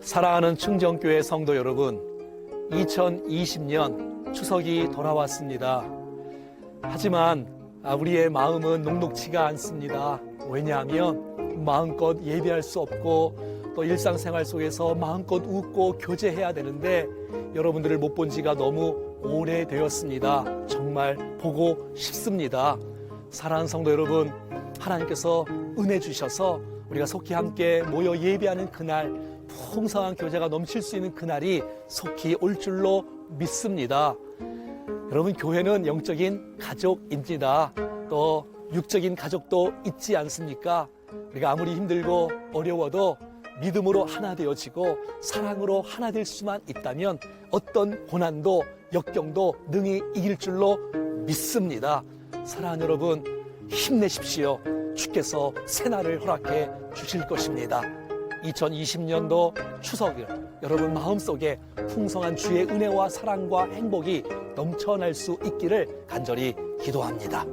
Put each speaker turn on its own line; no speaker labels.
사랑하는 충정교회 성도 여러분, 2020년 추석이 돌아왔습니다. 하지만 아, 우리의 마음은 녹록치가 않습니다. 왜냐하면 마음껏 예배할 수 없고 또 일상생활 속에서 마음껏 웃고 교제해야 되는데 여러분들을 못 본 지가 너무 오래되었습니다. 정말 보고 싶습니다. 사랑하는 성도 여러분, 하나님께서 은혜 주셔서 우리가 속히 함께 모여 예배하는 그날 풍성한 교제가 넘칠 수 있는 그날이 속히 올 줄로 믿습니다. 여러분 교회는 영적인 가족입니다. 또 육적인 가족도 있지 않습니까? 우리가 아무리 힘들고 어려워도 믿음으로 하나 되어지고 사랑으로 하나 될 수만 있다면 어떤 고난도 역경도 능히 이길 줄로 믿습니다. 사랑하는 여러분 힘내십시오. 주께서 새날을 허락해 주실 것입니다. 2020년도 추석을 여러분 마음속에 풍성한 주의 은혜와 사랑과 행복이 넘쳐날 수 있기를 간절히 기도합니다.